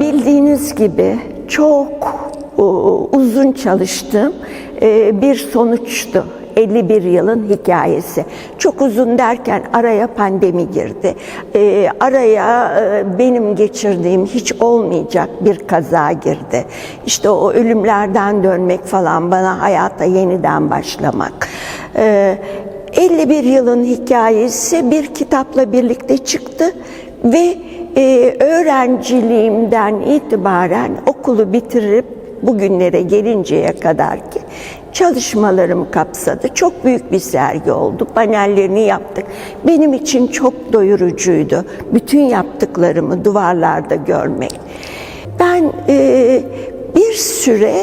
Gördüğünüz gibi çok e, uzun çalıştığım e, bir sonuçtu. 51 yılın hikayesi. Çok uzun derken araya pandemi girdi. E, araya e, benim geçirdiğim hiç olmayacak bir kaza girdi. İşte o ölümlerden dönmek falan bana hayata yeniden başlamak. E, 51 yılın hikayesi bir kitapla birlikte çıktı ve e, öğrenciliğimden itibaren okulu bitirip bugünlere gelinceye kadar ki çalışmalarımı kapsadı. Çok büyük bir sergi oldu. Panellerini yaptık. Benim için çok doyurucuydu. Bütün yaptıklarımı duvarlarda görmek. Ben e, bir süre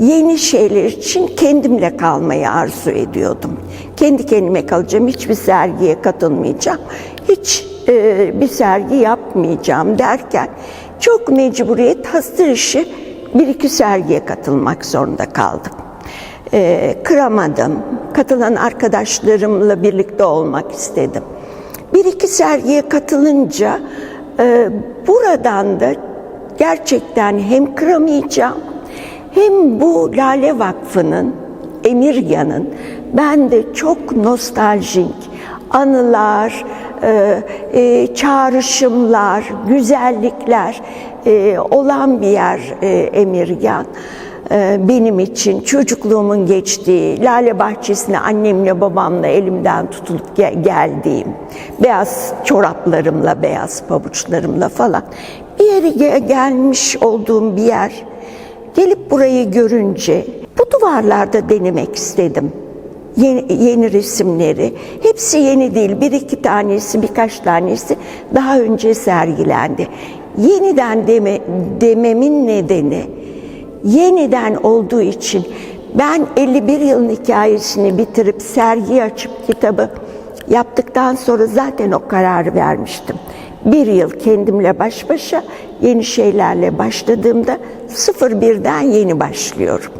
yeni şeyler için kendimle kalmayı arzu ediyordum. Kendi kendime kalacağım, hiçbir sergiye katılmayacağım, hiç e, bir sergi yapmayacağım derken çok mecburiyet hastır işi bir iki sergiye katılmak zorunda kaldım. E, kıramadım, katılan arkadaşlarımla birlikte olmak istedim. Bir iki sergiye katılınca e, buradan da gerçekten hem kıramayacağım hem bu Lale Vakfı'nın, Emirgan'ın bende çok nostaljik anılar, e, e, çağrışımlar, güzellikler e, olan bir yer e, Emirgan. E, benim için çocukluğumun geçtiği, Lale Bahçesi'ne annemle babamla elimden tutulup gel- geldiğim, beyaz çoraplarımla, beyaz pabuçlarımla falan bir yere ge- gelmiş olduğum bir yer. Gelip burayı görünce bu duvarlarda denemek istedim. Yeni, yeni resimleri. Hepsi yeni değil. Bir iki tanesi, birkaç tanesi daha önce sergilendi. Yeniden deme, dememin nedeni yeniden olduğu için ben 51 yılın hikayesini bitirip sergi açıp kitabı yaptıktan sonra zaten o kararı vermiştim. Bir yıl kendimle baş başa yeni şeylerle başladığımda 01'den yeni başlıyorum.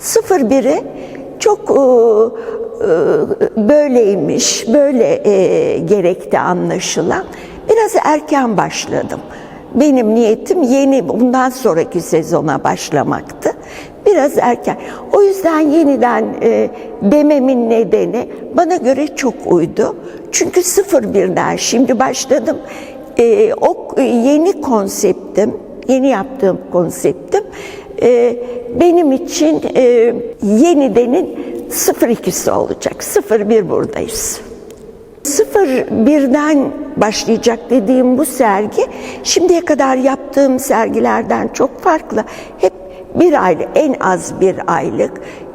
01'e çok e, e, böyleymiş, böyle e, gerekti anlaşılan. Biraz erken başladım. Benim niyetim yeni bundan sonraki sezona başlamaktı. Biraz erken. O yüzden yeniden e, dememin nedeni bana göre çok uydu. Çünkü 01'den şimdi başladım. E, o yeni konseptim, yeni yaptığım konseptim e, benim için e, yenidenin 02'si olacak. 01 buradayız. 01'den başlayacak dediğim bu sergi şimdiye kadar yaptığım sergilerden çok farklı. Hep bir aylık, en az bir aylık.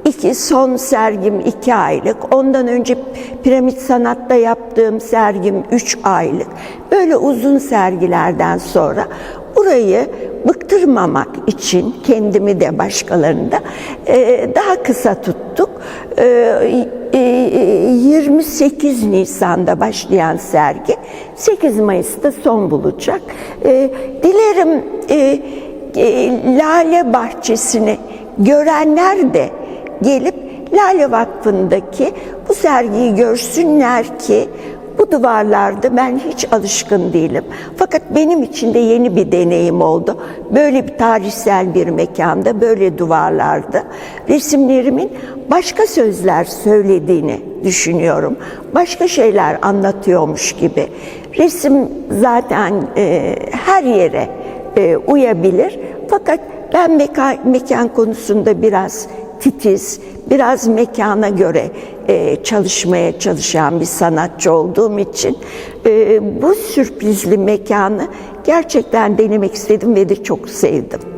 İki, son sergim iki aylık. Ondan önce piramit sanatta yaptığım sergim üç aylık. Böyle uzun sergilerden sonra burayı bıktırmamak için kendimi de başkalarını da e, daha kısa tuttuk. E, e, 28 Nisan'da başlayan sergi 8 Mayıs'ta son bulacak. E, dilerim e, e, Lale Bahçesi'ni görenler de gelip Lale Vakfı'ndaki bu sergiyi görsünler ki bu duvarlarda ben hiç alışkın değilim. Fakat benim için de yeni bir deneyim oldu. Böyle bir tarihsel bir mekanda, böyle duvarlarda resimlerimin başka sözler söylediğini düşünüyorum. Başka şeyler anlatıyormuş gibi. Resim zaten e, her yere e, uyabilir. Fakat ben mekan, mekan konusunda biraz titiz, biraz mekana göre e, çalışmaya çalışan bir sanatçı olduğum için e, bu sürprizli mekanı gerçekten denemek istedim ve de çok sevdim.